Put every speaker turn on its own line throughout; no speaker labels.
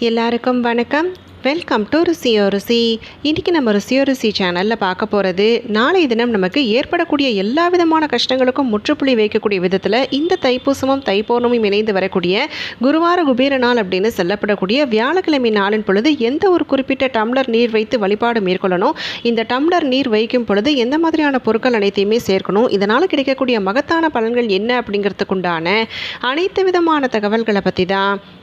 எல்லாருக்கும் வணக்கம். Welcome to ருசியோ ருசி. இன்றைக்கி நம்ம ருசியோ ருசி சேனலில் பார்க்க போகிறது நாளைய தினம் நமக்கு ஏற்படக்கூடிய எல்லா விதமான கஷ்டங்களுக்கும் முற்றுப்புள்ளி வைக்கக்கூடிய விதத்தில் இந்த தைப்பூசமும் தைப்பௌர்ணமியும் இணைந்து வரக்கூடிய குருவார குபீர நாள் அப்படின்னு சொல்லப்படக்கூடிய வியாழக்கிழமை நாளின் பொழுது எந்த ஒரு குறிப்பிட்ட டம்ளர் நீர் வைத்து வழிபாடு மேற்கொள்ளணும் இந்த டம்ளர் நீர் வைக்கும் பொழுது எந்த மாதிரியான பொருட்கள் அனைத்தையுமே சேர்க்கணும் இதனால் கிடைக்கக்கூடிய மகத்தான பலன்கள் என்ன அப்படிங்கிறதுக்குண்டான அனைத்து விதமான தகவல்களை பற்றி தான்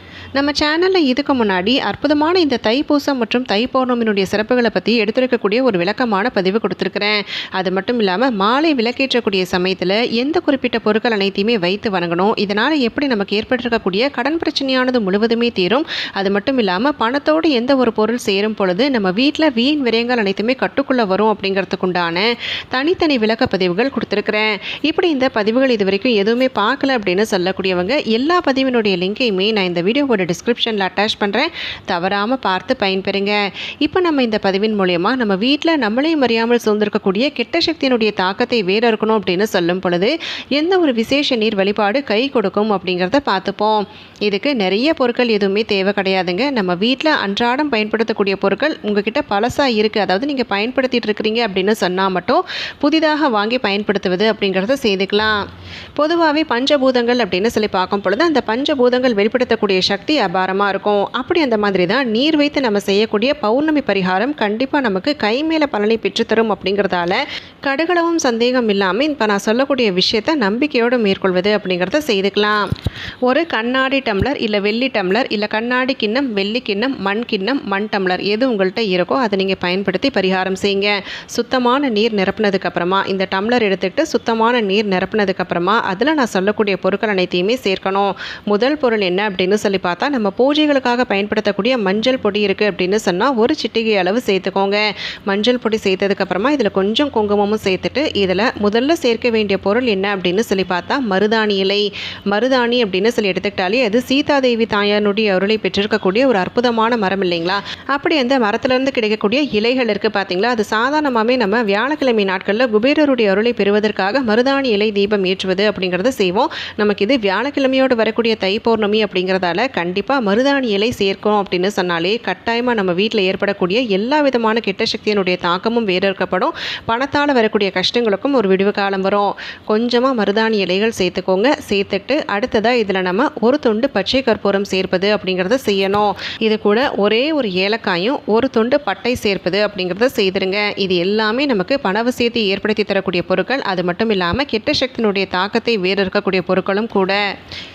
நம்ம சேனலில் இதுக்கு முன்னாடி அற்புதமான இந்த தைப்பூசம் மற்றும் தை பௌர்ணமியினுடைய சிறப்புகளை பற்றி எடுத்துரைக்கக்கூடிய ஒரு விளக்கமான பதிவு கொடுத்துருக்குறேன். அது மட்டும் இல்லாமல் மாலை விளக்கேற்றக்கூடிய சமயத்தில் எந்த குறிப்பிட்ட பொருட்கள் அனைத்தையுமே வைத்து வணங்கணும். இதனால் எப்படி நமக்கு ஏற்பட்டிருக்கக்கூடிய கடன் பிரச்சனையானது முழுவதுமே தீரும். அது மட்டும் இல்லாமல் பணத்தோடு எந்த ஒரு பொருள் சேரும் பொழுது நம்ம வீட்டில் வீண் விரயங்கள் அனைத்துமே கட்டுக்குள்ளே வரும் அப்படிங்கிறதுக்குண்டான தனித்தனி விளக்க பதிவுகள் கொடுத்துருக்குறேன். இப்படி இந்த பதிவுகள் இது வரைக்கும் எதுவுமே பார்க்கல அப்படின்னு சொல்லக்கூடியவங்க எல்லா பதிவினுடைய லிங்கையுமே நான் இந்த வீடியோவோட டிஸ்கிரிப்ஷனில் அட்டாச் பண்ணுறேன் தவறாமல் பார்த்து பயன்பெறுங்க. இப்போ நம்ம இந்த பதிவின் மூலயமா நம்ம வீட்டில் நம்மளையும் அறியாமல் சூழ்ந்திருக்கக்கூடிய கெட்ட சக்தியினுடைய தாக்கத்தை வேற இருக்கணும் அப்படின்னு சொல்லும் பொழுது எந்த ஒரு விசேஷ நீர் வழிபாடு கை கொடுக்கும் அப்படிங்கிறத பார்த்துப்போம். இதுக்கு நிறைய பொருட்கள் எதுவுமே தேவை கிடையாதுங்க. நம்ம வீட்டில் அன்றாடம் பயன்படுத்தக்கூடிய பொருட்கள் உங்ககிட்ட பழசாக இருக்குது அதாவது நீங்கள் பயன்படுத்திட்டு இருக்கிறீங்க அப்படின்னு சொன்னால் மட்டும் புதிதாக வாங்கி பயன்படுத்துவது அப்படிங்கிறத செய்துக்கலாம். பொதுவாகவே பஞ்சபூதங்கள் அப்படின்னு சொல்லி பார்க்கும் பொழுது அந்த பஞ்சபூதங்கள் வெளிப்படுத்தக்கூடிய சக்தி அபாரமாக இருக்கும். அப்படி அந்த மாதிரி தான் நீர் வைத்து நம்ம செய்யக்கூடிய பௌர்ணமி பரிகாரம் கண்டிப்பாக நமக்கு கை மேலே பலனை பெற்றுத்தரும் அப்படிங்கிறதால கடுகளவும் சந்தேகம் இல்லாமல் இப்போ நான் சொல்லக்கூடிய விஷயத்தை நம்பிக்கையோடு மேற்கொள்வது அப்படிங்கிறத செய்துக்கலாம். ஒரு கண்ணாடி டம்ளர் இல்லை வெள்ளி டம்ளர் இல்லை கண்ணாடி கிண்ணம் வெள்ளி கிண்ணம் மண் கிண்ணம் மண் டம்ளர் எது உங்கள்கிட்ட இருக்கோ அதை நீங்கள் பயன்படுத்தி பரிகாரம் செய்யுங்க. சுத்தமான நீர் நிரப்புனதுக்கப்புறமா இந்த டம்ளர் எடுத்துகிட்டு சுத்தமான நீர் நிரப்புனதுக்கப்புறமா அதில் நான் சொல்லக்கூடிய பொருட்கள் அனைத்தையுமே சேர்க்கணும். முதல் பொருள் என்ன அப்படின்னு சொல்லி பார்த்தா பார்த்தா நம்ம பூஜைகளுக்காக பயன்படுத்தக்கூடிய மஞ்சள் பொடி இருக்குது அப்படின்னு சொன்னால் ஒரு சிட்டிகை அளவு சேர்த்துக்கோங்க. மஞ்சள் பொடி சேர்த்ததுக்கப்புறமா இதில் கொஞ்சம் குங்குமமும் சேர்த்துட்டு இதில் முதல்ல சேர்க்க வேண்டிய பொருள் என்ன அப்படின்னு சொல்லி பார்த்தா மருதாணி இலை. மருதாணி அப்படின்னு சொல்லி எடுத்துக்கிட்டாலே அது சீதாதேவி தாயானுடைய அருளை பெற்றிருக்கக்கூடிய ஒரு அற்புதமான மரம் இல்லைங்களா? அப்படி அந்த மரத்துலேருந்து கிடைக்கக்கூடிய இலைகள் இருக்குது பார்த்தீங்களா? அது சாதாரணமாகவே நம்ம வியாழக்கிழமை நாட்களில் குபேரருடைய அருளை பெறுவதற்காக மருதாணி இலை தீபம் ஏற்றுவது அப்படிங்கிறத செய்வோம். நமக்கு இது வியாழக்கிழமையோடு வரக்கூடிய தை பௌர்ணமி அப்படிங்கிறதால கண்டிப்பாக மருதாணி இலை சேர்க்கணும் அப்படின்னு சொன்னாலே கட்டாயமாக நம்ம வீட்டில் ஏற்படக்கூடிய எல்லா விதமான கெட்ட சக்தியினுடைய தாக்கமும் வேறறுக்கப்படும் பணத்தால் வரக்கூடிய கஷ்டங்களுக்கும் ஒரு விடுவு காலம் வரும். கொஞ்சமாக மருதாணி இலைகள் சேர்த்துக்கோங்க. சேர்த்துட்டு அடுத்ததாக இதில் நம்ம ஒரு துண்டு பச்சை கற்பூரம் சேர்ப்பது அப்படிங்கிறத செய்யணும். இது கூட ஒரே ஒரு ஏலக்காயும் ஒரு துண்டு பட்டை சேர்ப்பது அப்படிங்கிறத செய்திருங்க. இது எல்லாமே நமக்கு பணவசியத்தை ஏற்படுத்தி தரக்கூடிய பொருட்கள். அது மட்டும் இல்லாமல் கெட்ட சக்தியினுடைய தாக்கத்தை வேறு இருக்கக்கூடிய பொருட்களும் கூட.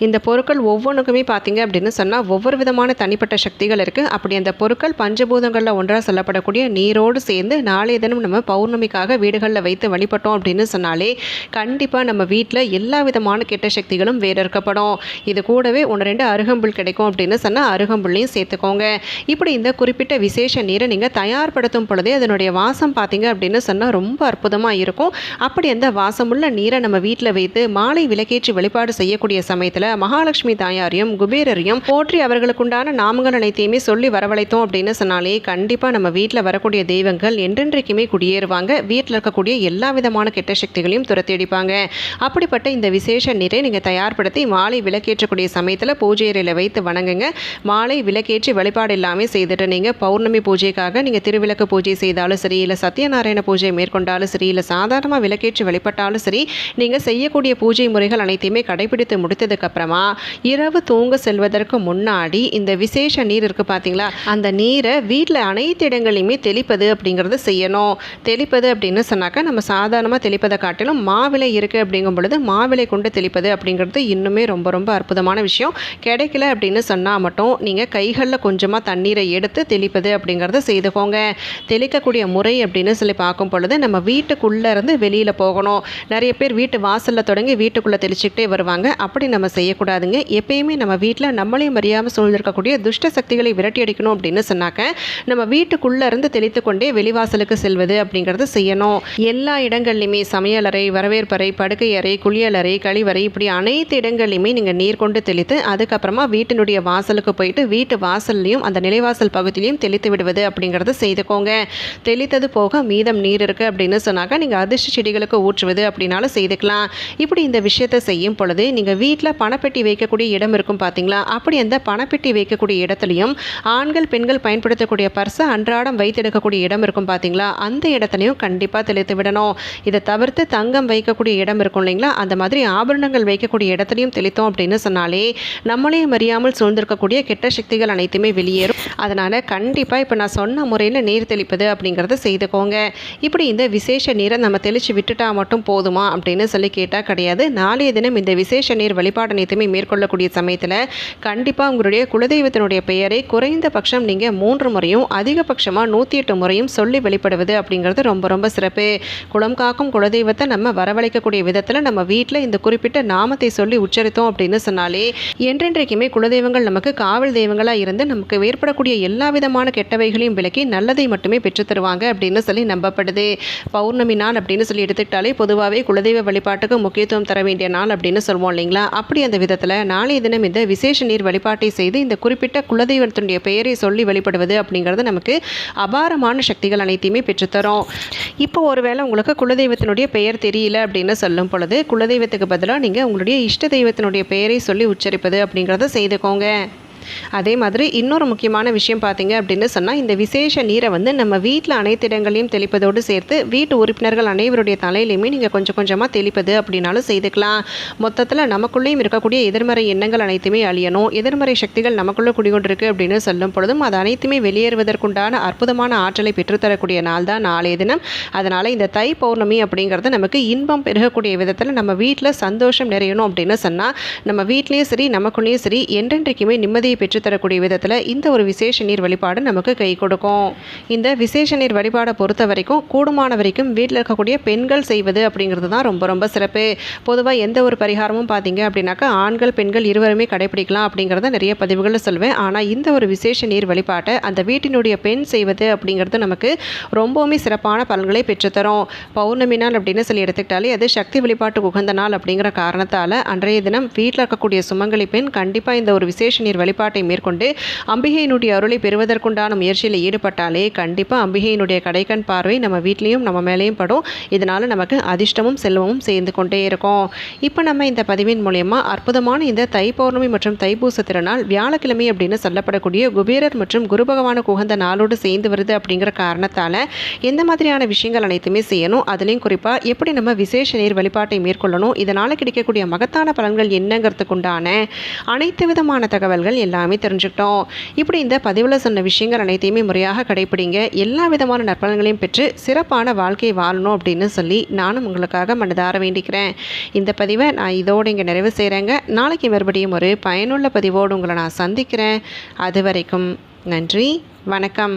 இந்த பொருட்கள் ஒவ்வொன்றுக்குமே பார்த்தீங்க அப்படின்னு சொன்னால் ஒவ்வொரு விதமான தனிப்பட்ட சக்திகள் இருக்குது அப்படி அந்த பொருட்கள் பஞ்சபூதங்களில் ஒன்றாக சொல்லப்படக்கூடிய நீரோடு சேர்ந்து நாளைய தினம் நம்ம பௌர்ணமிக்காக வீடுகளில் வைத்து வழிபட்டோம் அப்படின்னு சொன்னாலே கண்டிப்பாக நம்ம வீட்டில் எல்லா விதமான கெட்ட சக்திகளும் வேறறுக்கப்படும் இது கூடவே ஒன்று ரெண்டு அருகம்புல் கிடைக்கும் அப்படின்னு சொன்னால் அருகம்புல்லையும் சேர்த்துக்கோங்க. இப்படி இந்த குறிப்பிட்ட விசேஷ நீரை நீங்கள் தயார்படுத்தும் பொழுதே அதனுடைய வாசம் பார்த்தீங்க அப்படின்னு சொன்னால் ரொம்ப அற்புதமாக இருக்கும். அப்படி அந்த வாசமுள்ள நீரை நம்ம வீட்டில் வைத்து மாலை விளக்கேற்றி வழிபாடு செய்யக்கூடிய சமயத்தில் மகாலட்சுமி தாயாரையும் குபேரரையும் போற்றி அவர்களுக்குண்டான நாமங்கள் அனைத்தையுமே சொல்லி வரவழைத்தோம் அப்படின்னு சொன்னாலே கண்டிப்பாக நம்ம வீட்டில் வரக்கூடிய தெய்வங்கள் என்றென்றைக்குமே குடியேறுவாங்க. வீட்டில் இருக்கக்கூடிய எல்லா விதமான கெட்ட சக்திகளையும் துரத்தியடிப்பாங்க. அப்படிப்பட்ட இந்த விசேஷ நீரை நீங்கள் தயார்படுத்தி மாலை விளக்கேற்றக்கூடிய சமயத்தில் பூஜை அறையில் வைத்து வணங்குங்க. மாலை விளக்கேற்றி வழிபாடு எல்லாமே செய்துட்டு நீங்கள் பௌர்ணமி பூஜைக்காக நீங்கள் திருவிளக்கு பூஜை செய்தாலும் சரி இல்லை சத்யநாராயண பூஜை மேற்கொண்டாலும் சரி இல்லை சாதாரணமாக விளக்கேற்றி வழிபட்டாலும் சரி நீங்கள் செய்யக்கூடிய பூஜை முறைகள் அனைத்தையுமே கடைபிடித்து முடித்ததுக்கப்புறமா இரவு தூங்க செல்வதற்கு முன்னாடி இந்த விசேஷ நீர் இருக்குது பார்த்தீங்களா அந்த நீரை வீட்டில் அனைத்து இடங்களையுமே தெளிப்பது அப்படிங்கிறத செய்யணும். தெளிப்பது அப்படின்னு சொன்னாக்கா நம்ம சாதாரணமாக தெளிப்பதை காட்டிலும் மாவிலை இருக்குது அப்படிங்கும் பொழுது மாவிலை கொண்டு தெளிப்பது அப்படிங்கிறது இன்னுமே ரொம்ப ரொம்ப அற்புதமான விஷயம். கிடைக்கல அப்படின்னு சொன்னால் மட்டும் நீங்கள் கைகளில் கொஞ்சமாக தண்ணீரை எடுத்து தெளிப்பது அப்படிங்கிறத செய்துக்கோங்க தெளிக்கக்கூடிய முறை அப்படின்னு சொல்லி பார்க்கும் பொழுது நம்ம வீட்டுக்குள்ளே இருந்து வெளியில் போகணும். நிறைய பேர் வீட்டு வாசலில் தொடங்கி வீட்டுக்குள்ளே தெளிச்சுக்கிட்டே வருவாங்க. அப்படி நம்ம செய்யக்கூடாதுங்க. எப்பயுமே நம்ம வீட்டில் நம்மளே நம்மளையும் அறியாமல் சூழ்ந்திருக்கக்கூடிய துஷ்ட சக்திகளை விரட்டி அடிக்கணும் அப்படின்னு சொன்னாக்க நம்ம வீட்டுக்குள்ளே இருந்து தெளித்து கொண்டே வெளிவாசலுக்கு செல்வது அப்படிங்கிறது செய்யணும். எல்லா இடங்கள்லையுமே சமையலறை வரவேற்பறை படுக்கை அறை குளியலறை கழிவறை இப்படி அனைத்து இடங்கள்லையுமே நீங்கள் நீர் கொண்டு தெளித்து அதுக்கப்புறமா வீட்டினுடைய வாசலுக்கு போயிட்டு வீட்டு வாசல்லையும் அந்த நிலைவாசல் பகுதியிலையும் தெளித்து விடுவது அப்படிங்கிறது செய்துக்கோங்க. தெளித்தது போக மீதம் நீர் இருக்குது அப்படின்னு சொன்னாக்க நீங்கள் அதிர்ஷ்ட செடிகளுக்கு ஊற்றுவது அப்படின்னாலும் செய்துக்கலாம். இப்படி இந்த விஷயத்தை செய்யும் பொழுது நீங்கள் வீட்டில் பணப்பெட்டி வைக்கக்கூடிய இடம் இருக்கும் பார்த்தீங்களா அப்படி அந்த பணப்பெட்டி வைக்கக்கூடிய இடத்துலையும் ஆண்கள் பெண்கள் பயன்படுத்தக்கூடிய பர்ஸை அன்றாடம் வைத்தெடுக்கக்கூடிய இடம் இருக்கும் பார்த்தீங்களா? அந்த இடத்துலையும் கண்டிப்பாக தெளித்து விடணும். இதை தவிர்த்து தங்கம் வைக்கக்கூடிய இடம் இருக்கும் இல்லைங்களா? அந்த மாதிரி ஆபரணங்கள் வைக்கக்கூடிய இடத்துலையும் தெளித்தோம் அப்படின்னு சொன்னாலே நம்மளையும் அறியாமல் சூழ்ந்திருக்கக்கூடிய கெட்ட சக்திகள் அனைத்துமே வெளியேறும். அதனால் கண்டிப்பாக இப்போ நான் சொன்ன முறையில் நீர் தெளிப்பது அப்படிங்கிறத செய்துக்கோங்க. இப்படி இந்த விசேஷ நீரை நம்ம தெளித்து விட்டுட்டா மட்டும் போதுமா அப்படின்னு சொல்லி கேட்டால் கிடையாது. நாளைய தினம் இந்த விசேஷ நீர் வழிபாடு அனைத்துமே மேற்கொள்ளக்கூடிய சமயத்தில் கண்டிப்பாக கண்டிப்பாக உங்களுடைய குலதெய்வத்தினுடைய பெயரை குறைந்த பட்சம் நீங்கள் மூன்று முறையும் அதிகபட்சமாக நூற்றி எட்டு முறையும் சொல்லி வெளிப்படுவது அப்படிங்கிறது ரொம்ப ரொம்ப சிறப்பு. குளம் காக்கும் குலதெய்வத்தை நம்ம வரவழைக்கக்கூடிய விதத்தில் நம்ம வீட்டில் இந்த குறிப்பிட்ட நாமத்தை சொல்லி உச்சரித்தோம் அப்படின்னு சொன்னாலே என்றென்றைக்குமே குலதெய்வங்கள் நமக்கு காவல் தெய்வங்களாக இருந்து நமக்கு ஏற்படக்கூடிய எல்லா விதமான கெட்டவைகளையும் விலக்கி நல்லதை மட்டுமே பெற்றுத்தருவாங்க அப்படின்னு சொல்லி நம்பப்படுது. பௌர்ணமி நாள் அப்படின்னு சொல்லி எடுத்துக்கிட்டாலே பொதுவாகவே குலதெய்வ வழிபாட்டுக்கு முக்கியத்துவம் தர வேண்டிய நாள் அப்படின்னு சொல்லுவோம் இல்லைங்களா? அப்படி அந்த விதத்தில் நாளைய தினம் இந்த விசேஷ நீர் வழிபாட்டை செய்து இந்த குறிப்பிட்ட குலதெய்வத்தினுடைய பெயரை சொல்லி வழிபடுவது அப்படிங்கிறது நமக்கு அபாரமான சக்திகள் அனைத்தையுமே பெற்றுத்தரும். இப்போ ஒருவேளை உங்களுக்கு குலதெய்வத்தினுடைய பெயர் தெரியல அப்படின்னு சொல்லும் பொழுது குலதெய்வத்துக்கு பதிலாக நீங்கள் உங்களுடைய இஷ்ட தெய்வத்தினுடைய பெயரை சொல்லி உச்சரிப்பது அப்படிங்கிறத செய்துக்கோங்க. அதே மாதிரி இன்னொரு முக்கியமான விஷயம் பார்த்தீங்க அப்படின்னு சொன்னால் இந்த விசேஷ நீரை வந்து நம்ம வீட்டில் அனைத்து இடங்களையும் தெளிப்பதோடு சேர்த்து வீட்டு உறுப்பினர்கள் அனைவருடைய தலையிலையுமே நீங்கள் கொஞ்சம் கொஞ்சமாக தெளிப்பது அப்படின்னாலும் செய்துக்கலாம். மொத்தத்தில் நமக்குள்ளேயும் இருக்கக்கூடிய எதிர்மறை எண்ணங்கள் அனைத்துமே அழியணும். எதிர்மறை சக்திகள் நமக்குள்ளே குடிகொண்டிருக்கு அப்படின்னு சொல்லும் பொழுதும் அது அனைத்துமே வெளியேறுவதற்குண்டான அற்புதமான ஆற்றலை பெற்றுத்தரக்கூடிய நாள் தான் நாளைய தினம். அதனால் இந்த தை பௌர்ணமி அப்படிங்கிறது நமக்கு இன்பம் பெருகக்கூடிய விதத்தில் நம்ம வீட்டில் சந்தோஷம் நிறையணும் அப்படின்னு சொன்னால் நம்ம வீட்லேயும் சரி நமக்குள்ளேயும் சரி என்றென்றைக்குமே நிம்மதியை பெற்றுத்தரக்கூடிய விதத்தில் இந்த ஒரு விசேஷ நீர் வழிபாடு நமக்கு கை கொடுக்கும். இந்த விசேஷ நீர் வழிபாடை பொறுத்த வரைக்கும் கூடுமான வரைக்கும் வீட்டில் இருக்கக்கூடிய பெண்கள் செய்வது அப்படிங்கிறது தான் ரொம்ப ரொம்ப சிறப்பு. பொதுவாக எந்த ஒரு பரிகாரமும் பார்த்தீங்க அப்படின்னாக்கா ஆண்கள் பெண்கள் இருவருமே கடைபிடிக்கலாம் அப்படிங்கிறத நிறைய பதிவுகளில் சொல்வேன் ஆனால் இந்த ஒரு விசேஷ நீர் வழிபாட்டை அந்த வீட்டினுடைய பெண் செய்வது அப்படிங்கிறது நமக்கு ரொம்பவுமே சிறப்பான பலன்களை பெற்றுத்தரும். பௌர்ணமி நாள் அப்படின்னு சொல்லி எடுத்துக்கிட்டாலே அது சக்தி வழிபாட்டுக்கு உகந்த நாள் அப்படிங்கிற காரணத்தால் அன்றைய தினம் வீட்டில் இருக்கக்கூடிய சுமங்கலி பெண் கண்டிப்பாக இந்த ஒரு விசேஷ நீர் வழிபாடு வழிபாட்டை மேற்கொண்டு அம்பிகையினுடைய அருளை பெறுவதற்குண்டான முயற்சியில் ஈடுபட்டாலே கண்டிப்பாக அம்பிகையினுடைய கடைக்கண் பார்வை நம்ம வீட்லேயும் நம்ம மேலேயும் படும். இதனால் நமக்கு அதிர்ஷ்டமும் செல்வமும் சேர்ந்து கொண்டே இருக்கும். இப்போ நம்ம இந்த பதிவின் மூலயமா அற்புதமான இந்த தை பௌர்ணமி மற்றும் தைப்பூச திருநாள் வியாழக்கிழமை அப்படின்னு சொல்லப்படக்கூடிய குபேரர் மற்றும் குரு பகவானுக்கு உகந்த நாளோடு சேர்ந்து வருது அப்படிங்கிற காரணத்தால் எந்த மாதிரியான விஷயங்கள் அனைத்துமே செய்யணும். அதுலேயும் குறிப்பாக எப்படி நம்ம விசேஷ நீர் வழிபாட்டை மேற்கொள்ளணும். இதனால் கிடைக்கக்கூடிய மகத்தான பலன்கள் என்னங்கிறதுக்குண்டான அனைத்து விதமான தகவல்கள் எல்லாம் தெரிஞ்சுக்கிட்டோம். இப்படி இந்த பதிவில் சொன்ன விஷயங்கள் அனைத்தையுமே முறையாக கடைப்பிடிங்க. எல்லா விதமான நற்பலன்களையும் பெற்று சிறப்பான வாழ்க்கை வாழணும் அப்படின்னு சொல்லி நானும் உங்களுக்காக மனதார வேண்டிக்கிறேன். இந்த பதிவை நான் இதோடு இங்கே நிறைவு செய்கிறேங்க நாளைக்கு மறுபடியும் ஒரு பயனுள்ள பதிவோடு உங்களை நான் சந்திக்கிறேன். அது வரைக்கும் நன்றி வணக்கம்.